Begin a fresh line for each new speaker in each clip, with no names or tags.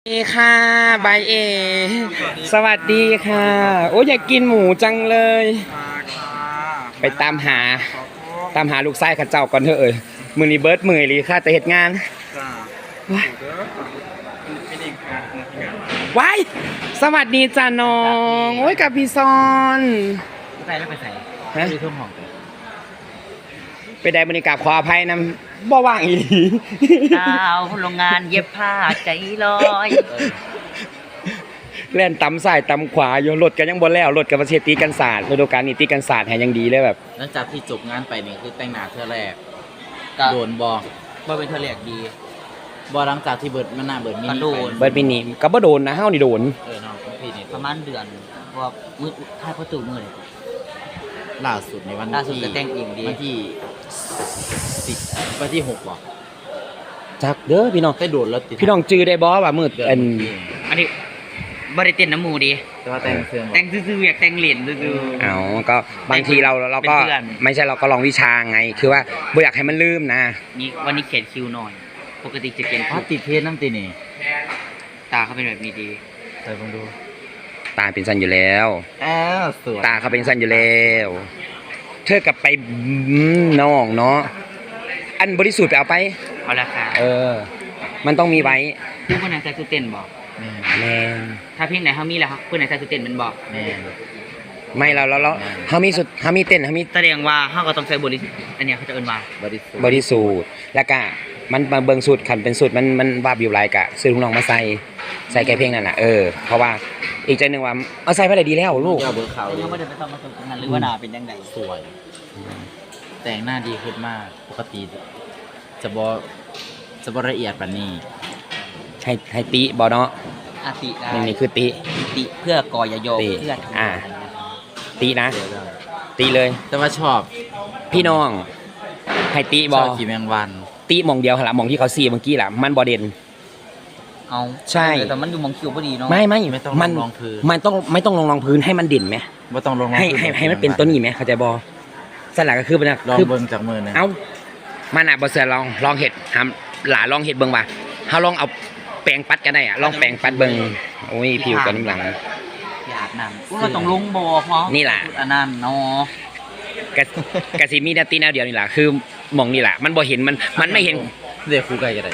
สวัสดีค่ะบายเอ สวัสดีค่ะ โอ้ยอยากกินหมูจังเลย ไปตามหา ตามหาลูกไส้ข้าเจ้าก่อนเถอะเอ้ยมือนี้เบิร์ดมือหลีค่ะแต่เหตุงาน
จ้า
ว้าย
เด้อไม่ได้งานงาน
ว้ายสวัสดีจ้าน้อง โอ้ยกับพี่ซอน
ใส่แล้วไปใส่
ฮะ
คือทุ่มห้อง
ไปได้บรรยากาศขออภัยนำ บ่ว่างอีหลี
ดาวโรงงานเย็บผ้าใจลอย
เล่นตำสายตำขวาอยู่รถกันยังบ่แล้วรถกับประเทศตีกันศาสตร์ฤดูกาลนี้ตีกันศาสตร์แหงยังดีเลยแบบ
หลังจากที่จบงานไปนี่คือแต่งหน้าเท่าแรก
ก็
โดนบอ
บ่เป็นเทอเรียกดี
บอหลังจากที่เบิร์ดมันหน้าเบิร์ดมิ
ก็
นิ
โดน
เบิร์ดมินิก็บ่โดนนะเฮานี่โดน
เออน้องพี่นี่
ประมาณเดือนเพราะว่ามือท้ายประตูมือเลย
ล่าสุดในวัน
ล่าสุด
ที่
ก็แต่งเองดี
วันที่สิบวันที่หกบอก
จักเด้อพี่น้อง
ได้โดนแล้วติด
พี่น้องจื้อได้บ่ว่ามืด
เดือน
อัน
เอง
อันนี้บ่ได้เต้นน้ำหมูดี
แต่ว่าแต่งเครื่อง
แต่งซื่อๆอยากแต่งเหรียญซื่อ
เอาก็บางทีเราเราก็
เป็นเพื่อน
ไม่ใช่เราก็ลองวิชาไง คือว่าบ่อยากให้มันลืมนะ
ๆนี่วันนี้เขียนคิวหน่อย ปกติจะเขียน
อ๋อติดเทสน้ำตีนี่
ตาเขาเป็นแบบนี้ดี
ใส่ลองดู
ตาเป็นสันอยู่แล้ว
อ้าวสวย
ตาเขาเป็นสันอยู่แล้ว เธอกลับไปอืมน้องเนาะอันบริสุทธิ์ไปเอาไป
เอาละค่ะ
เออ มันต้องมีไว้
ผู้คนไหนใส่ชุดเต้นบอก
แม่น
แม่น
ถ้าเพลงไหนเขามีแล้วครับผู้ไหนใส่ชุดเต้นมันบอก
แม่น
ไม่เราเราเราเฮามีสุดเฮามีเต้นเฮามี
แสดงว่าเขาก็ต้องใส่บริอันเนี้ยเขาจะเอิ้นว่า
บริสุทธิ์
บริสุทธิ์แล้วก็ มันมาเบิ่งสุดขันเป็นสุดมันมันวาบอยู่หลายกะซื้อลูกน้องมาใส่ใส่แก่เพลงนั่นน่ะเออเพราะว่าอีกใจหนึงว่าเอาใส่ไปเลยดีแล้วลูก
เจ้าเบอร์ขาว
ยังไม่ได้ไปทำมาตรงนั้นหรือว่าหนาเป็นยังไง
สวย แต่งหน้าดีขึ้นมากปกติ จะบอจะบอละเอียดปานนี้
ให้ให้ติบ่เนาะ
อาติได้
นี่นี่คือติ
ติเพื่อกอยโย
ติ
เพื่อ
อ่าตินะติเลย
แต่ว่าชอบ
พี่น้อง ให้ติ
ช
บ่
อบขี่แมงวัน
ติหมองเดียวหั่นล่ะหมองที่เขาซีเมื่อกี้ล่ะมันบ่เด่น
เอา
ใช่
แต่มันอยู่มองคิวพอดีเนาะ
ไม่ไม่
ไม่ต้อง
มัน
ลองพื้น
มันต้องไม่ต้องลงรองพื้นให้มันเด่นไหม
ว่าต้องลง
ให้ให้ให้มันเป็นตัวนี้ไหมเข้าใจบ่สลักก็คือเป็น
ลอง
คือ
เบิ่งจากมือหนึง
เอามันอะบ่เสือลองลองเห็ดทำหลาลองเห็ดเบิ่งว่าเฮาลองเอาแปรงปัดกันได้อะลองแปรงปัดเบิ่งโอ้ยผิวกันน้ำหลัง
อยากนั่งว่าต้องลงบ่อเพราะ
นี่ล่ะ
อันนั้นเนาะ
กะกะสิมีหนาตีแนวเดียวนี่ล่ะคือ หมองนี่ล่ะมันบ่เห็นมันมันไม่เห็น
เดี๋ยวครูไก่ก็ได้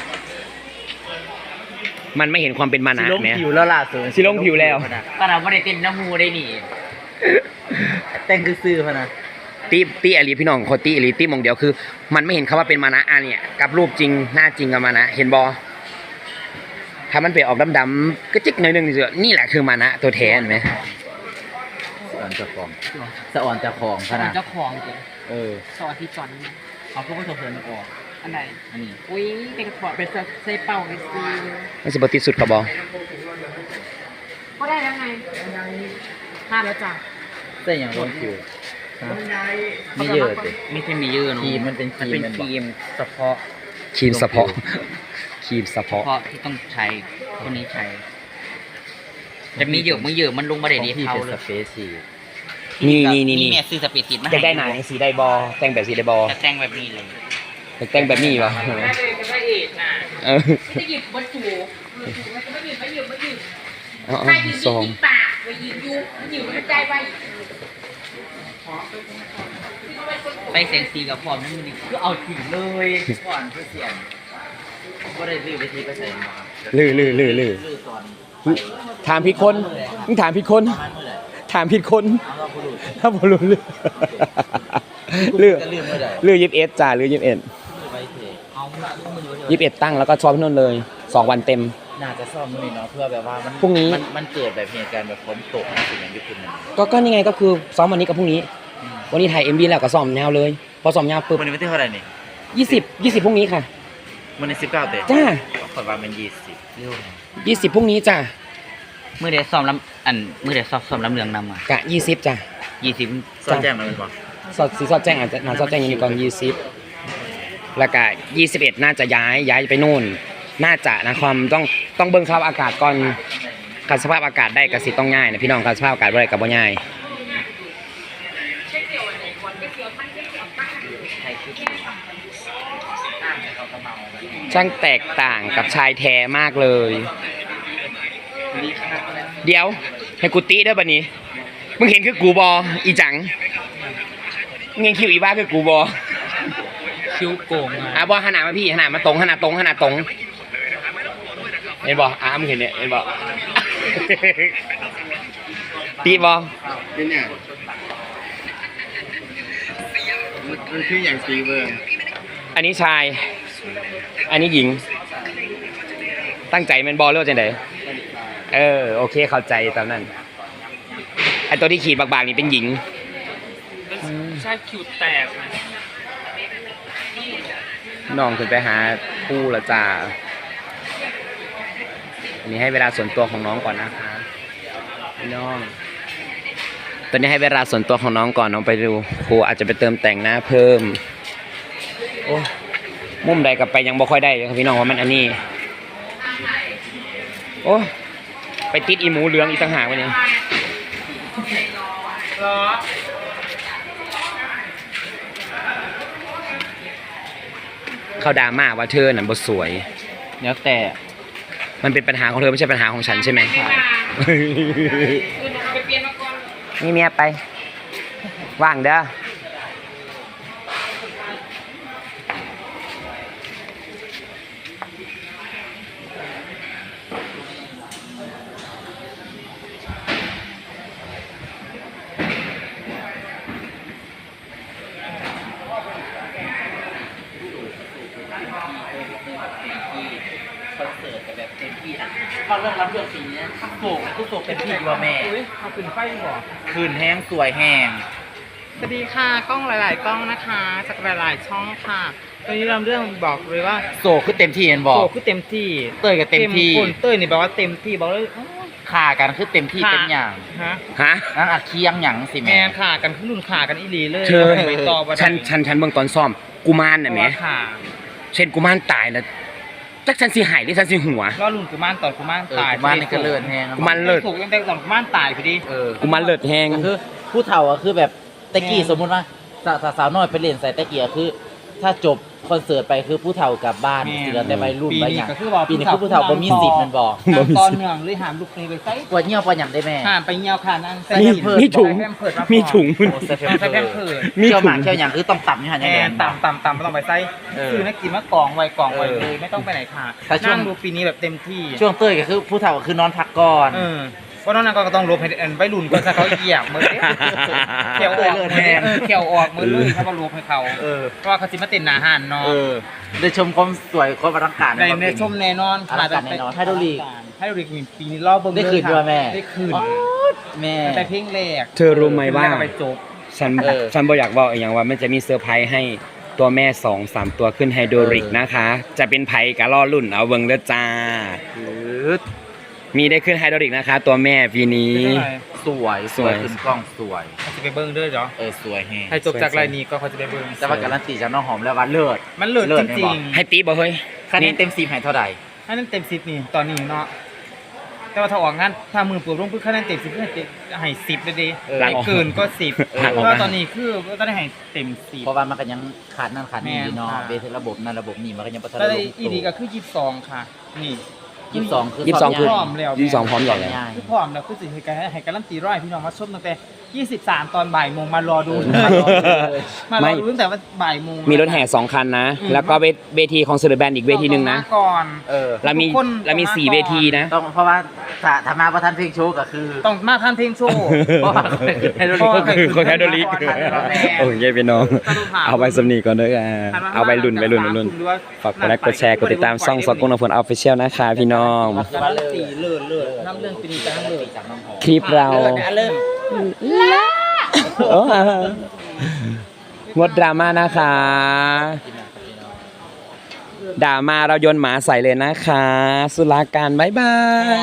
มันไม่เห็นความเป็นมานะ
สิลง
เนี่ย
ผิวแล้วล่ะสุด
สิลงผิวแล้ว
ก็เราไม่ได้เต้นน้ำมูได้นี่
แต่งซื่อๆพะนะ
ตีตีอลีพี่น้องคนตีอลีตีหมองเดียวคือ มันไม่เห็นคำว่าเป็นมานะอันเนี่ยกับรูปจริงหน้าจริงกับมานะเห็นบ่ถ้ามันไปออกดำๆก็จิกหน่อยหนึงนี่เสือนี่แหละคือมานะตัวแท้เห็นไหม
สะอ่อนเจะของสะอ่อนเจะของพะนะ
เจ้าของจริง
เออ
สวัสดีจอน เขาก็ไม่ถูกเพิ่นออก
อันไหน
อันนี้
อุ้ยเป็นกระเป๋าเป็นใส่เป่าในซี
มันสิบ่ติดสุดกับบอ
ก็ได้แล้วไงห้าแล้วจ้ะ
แต่อย่างลงผิวฮะไม่เยอะสิ
ไม่ใช่มีเยอะเนาะ
ครีมมันเป็นค
มัน
รีม
เป็น
มัน
ค
บอก
รีมเฉพาะ
ครีมสะเพาะครีมสะ
เฉ
เพาะ
พาะที่ต้องใช้คนนี้ใช้แต่มีเยอะไม่เยอะมันลงมาได้ดี
ของพี่
เท่า
เป็น
เล
ส
ย
เปซชี
นี่นี่นี่นี่
แม่ซื้อสปีดติดมา
จะได้ไหนสีได้บอแต่งแบบสีได้บอ
จะแต่งแบบนี้เลย
แต่งแบบนี้บ่
ได้เลยเป็นพระเอกน่ะ
เออ
ไม่ได้หยิบวัตถุมันจะไม่หยิบไม่หยิบไม่หยิบ
เอา
ใคร
เอา
หยิบ
ซอง
หยิบปากไปหยิบยุหยิบมันใจไป
ไปเซนซีกับพร้อมนั่นนี่คือเอาถึงเลยก่อนเพื่อเสียง
ก็ได้ลื้อไปทีไปใส่มา
ลือลือลือลือ
ลื้อตอน
ถามผิดคนมึงถามผิดคน ถามผิดคน
เอาเราพูด
ถ้าบ่รู้ลือลือ
จะลืมเมื่อไหร่
ลือยิบเอ็ดจ้าลือยิบเอ็ด
ลื้อไปเท
เอามือเดียว
ยิบเอ็ดตั้งแล้วก็ซ้อมที่นู่นเลยสองวันเต็ม
น่าจะซ่อมมือเนาะเพื่อแบบว่ามัน
พรุ่งนี้
มันมันเกิดแบบเหตุการณ์แบบฝนตกสิ่งอย่างที่คุณนั่น
ก็ก็นี่ไงก็คือซ้อมวันนี้กับพรุ่งนี้ วันนี้ถ่ายเอ็มบีแล้วก็ซ้อมยาวเลย พอซ้อมยาวปุ๊บ
วันนี้วันที่เท่าไหร่นี่
ยี่สิบยี่สิบพรุ่งนี้ค่ะ
วันนี้สิบเก้าเตะ
จ้า
ขอว่าเป็นยี่สิบเร็ว
ยี่สิบพรุ่งนี้จ้า
มือเดียวซ้อมลำอันมือเดียวซ้อมซ้อมลำเรืองนำอะ
กะยี่สิบจ้า
ยี่สิบ
ซ่อนแจ้งมาเป็นบ่
สอดสีสอดแจ้งอาจจะนาสอดแจ้งอยังมีก่อนยี่สิบแล้วก็ยี่สิบเอ็ดน่าจะย้ายย้ายไปนู่น น่าจะนะความต้องต้องเบิ่งสภาพอากาศก่อนการสภาพอากาศได้ก็สิต้องง่ายนะพี่น้องการสภาพอากาศบ่ได้ก็บ่ง่ายช่างแตกต่างกับชายแท้มากเลย
ดีครับ
เดี๋ยว ให้กูตีได้อบัดนี้มึงเห็นคือกูบออีจังมึงเห็นคิวอีบ้าคือกูบอ
คิ้วโกงอะ
อะบอขนาดมาพี่ขนาดมาตรงขนาดตรงขนาดตรงเห็นบออะมึงเห็นเนี่ยเห็นบอตีบอ
เป็นอย่างมันมันคืออย่างซีเวอร์
อันนี้ชาย อันนี้หญิง ตั้งใจเป็นบอลหรือว่าจังได เออ โอเคเข้าใจตามนั้นไอตัวที่ขีดบางๆนี่เป็นหญิง
ใช่คิ้วแตกนะ
น้องขึ้นไปหาคู่ละจ้าอันนี้ให้เวลาส่วนตัวของน้องก่อนนะคะพี่น้องตอนนี้ให้เวลาส่วนตัวของน้องก่อนน้องไปดูครูอาจจะไปเติมแต่งหน้าเพิ่ม โอ้มุมใดกลับไปยังบ่ค่อยได้เลยครับพี่น้องว่ามันอันนี้ โอ้ ไปติดอีหมูเหลืองอีกต่างหากวะเนี่ยเขาด่ามากว่าเธอน่ะบ่สวย
แล้วแต่
มันเป็นปัญหาของเธอไม่ใช่ปัญหาของฉันใช่ไหมนี่เมียไป ว่างเด้อ
คอนเสิร์ตแต่แบบเต็มที่ นะพอเริ่มรับเรื่องสีนี้ทุกโศกทุกโศกเต็มที่กว่าแม่
เขาขึ้นไฟบ่
คืนแห้งสวยแห้ง
สวัสดีค่ะกล้องหลาย ๆ กล้องนะคะ จากหลาย ๆ ช่องค่ะตอนนี้เราเรื่องบอกเลยว่า
โศกคือเต็มที่เห็นบอก
โคือเต็มที่
เต้ยก็เต็มที่
คนเต้ยนี่บอกว่าเต็มที่บอกเลยอื้อ
ขากันคือเต็มที่
ค่ะ
เต็มอย่าง
ฮะ
ฮะ
นั่นอัดเคียงหยังสิ
แม
แม่
นค่ะกันขึ้นรุ่นขากันอีหลีเลย
เธอ
ไปต่อบ่ได้
ฉันฉันฉันเบิ่งตอนซ่อมกุมารน่ะแหม
ค่ะ
เช่นกุมารตายแล้ว จักฉันสิหายหรือฉันสิหัว
รอรุ่นกุมารตอนกุมาร
เออ
ตาย
บ้านนี่ก็เลิศแห้ง
กุมารเลิศ
ถูกตั้งแต่ตอนกุมารตายพอดี
เออ
กุมารเลิศแฮง
ก็คือผู้เฒ่าอะคือแบบตะกี้
แม่
สมมุติว่าสาวสาวน้อยไปเล่นใส่ตะกี้อะคือ ถ้าจบคอนเสิร์ตไปคือผู้เฒ่ากลับบ้าน
แม่
สิเหลือแต่วัยรุ่น
ปี
ไป
นี้
หยัง
ก็คือว่า
ปีนี้คือผู้เฒ่าบ่มีสิทธิ์แมันบอก
นางตอนเนื่องเลยหามลูกนี้ไปใส่
ปวดเหี่ยวปวดหยังได้แม่
หามไปเงียวค่ะนาง
ใส่
มี
แพมเพิร์ส
มีถุง
แพมเพิร์สา
มีถุง
ก่อน
โอ้ใส่แพม
ใส่แพม
เพิ
เพิ
ร์
ร์
ส
ส
มี
เคี่ยวห
ถุ
มางกเคี่ยวหยังคือต้องต่ำอยู่หัน
แอ
ยังแด
น
ง
ต่ำต่ำต่ำไม่ต้องไปใส่
เออ
คือนักกินมากองไว้กองไว้
เออ
เลยไม่ต้องไปไหนค่ะ
ถ้าช่วง
นั่งดูปีนี้แบบเต็มที่
ช่วงเต้ยก็คือผู้เฒ่าก็คือนอนพักก่อน
เออ เพราะน้องนางก็ต้องลบให้อันใบรุ่นก็จะเขาเหยียบมือเด้เขียวออกมือเด้เออเขียวออกมือเลยถ้าว่าลบให้เขา
เออ
เพราะว่าเขาจิมาเต้นหนาหันเนาะ
เออ ได้ชมความสวยความอลังการ
ในในชมแน่นอน
อลังการแน่นอนไฮโดรลิก
ไฮโดรลิกปีนี้รอบเบิ้ง
ได้คืนด้วยแม่
ได้คืน
อ๋อแม่
แต่เพลงแรก
เธอรู้ไหมว่า
เพลงแรกก็ไปจบ
ฉัน
เออ
ฉันบ่อยากบอกอีกอย่างว่ามันจะมีเซอร์ไพรส์ให้ตัวแม่สองสามตัวขึ้นไฮโดรลิก
เออ
นะคะ จะเป็นไผ่กะล่อรุ่นเอาเบิ่งเด้อจ้า
คือ
มีได้ขึ้นไฮโดรลิกนะคะ ตัวแม่ปีนี้
เป็นไง
สวยสวย
สวย
ขึ้นกล้องสวย
เขาจะไปเบิ้งด้วยเหรอ
เออสวยแฮง
ให้จบจากรายนี้ก็เขาจะไปเบิ้ง
แต่ว่าการันตีจากน้องหอมแล้วว่าเลิศ
มันเลิศ
เลิศ
จ
ไหม
ริ
บ
ง
อก
ๆ
ให้ตีบ่เฮ้ย
คะแนนเต็มสิบให้เท่าไหร่
ให้นั่นเต็มสิบนี่ตอนนี้เนาะแต่ว่าถ้าออกงานถ้ามือปืนลงพื้นคะแนนเต็มสิบให้เต็มให้สิบเลยดิ
เออ
ให้เกินก็สิบ
เออ
เพราะว่าตอนนี้คือก็ต้องได้ให้เต็มสิบ
เพราะว่ามันก็ยังขาดนั่นขาดนี่
แม่น
เนาะ
ค่ะ
เบสระบบนั่นระบบนี่มันก็ยังพัฒนา
แล้วอีดีก็คือยี่สิบสองค่ะ นี่
ยี่สิบสองคือ
ยี่สิบสองคือ
พร้อมแล้ว
ยี่สิบสองพร้อมใหญ่แล้ว
ง่าย
คือพร้อมแล้วคือสิให้การให้การันตีร้อยพี่น้องมาชมตั้งแต่ ยี่สิบสามตอนบ่ายโมงมารอดู
เออ
มารอดูตั้งแต่ว่าบ่ายโมง
มีรถแห่สองคันนะ
อืม
แล้วก็เวทเวทีของเซอร์แบนอีกเวทีหนึ่งนะ
ต้องมาก่อน
เออ
แล้วมี
ทุกคน
แล้วมี
ต้องมา
สี่
ก่อน
เวทีนะ
ต้องเพราะว่าถ้าถ้ามาประทันเพลงโชว์ก็คือ
ต้องมาทันเพลงโชว์
เพราะว่าไฮโดรลิก
เพราะว่า
ก็คือคนไฮโดรลิก
ไฮโดรลิก
โอ้ยพี่น้อง เอาไปสำนีก่อนเด้ออ่าเอาไปรุ่นไปรุ่นไปรุ่นฝากกดไลค์กดแชร์กดติดตามช่องสกลนพลออฟฟิเชียลนะคะพี่น้อง
การันตีเลิศเลิศน้ำเรื่องปีนี้การันเลิศ
จากน้องหอม
คลิปเรา
เลิศนะเลิศ
โอ้งดดราม่านะคะ ด่ามาเราโยนหมาใส่เลยนะคะ สุราการบ๊ายบาย